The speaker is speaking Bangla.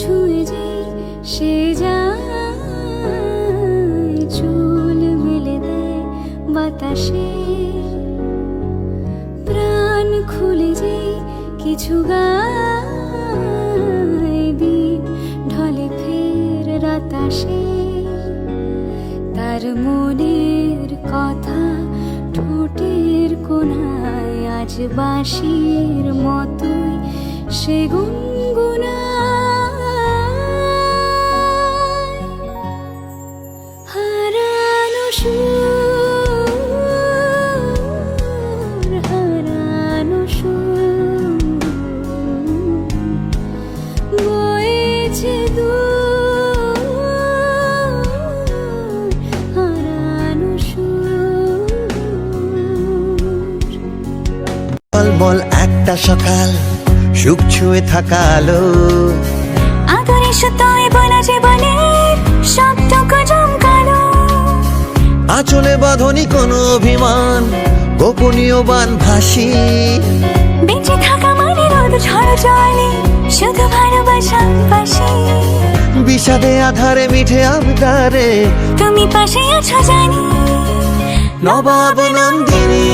ছুঁয়ে সে চুল মেলে দেয় বাতাসে। প্রাণ খুলে কিছু ফের তার মনের কথা ঠোঁটের আজ মতোই, সে টলমল একটা সকাল সুখ ছুঁয়ে থাকা আলো। আদরে সুতোয় বলা জীবনের সবটুকু জমকালো। আচলে বাঁধনি কোনো অভিমান গোপনীয় বান ভাসি বেঁচে থাকা মানে রোদ ঝড় জলে শুধু ভালোবাসা পাশে। বিষাদে আধারে মিঠে আবদারে। তুমি পাশে আছো জানি। নবাব নন্দিনী।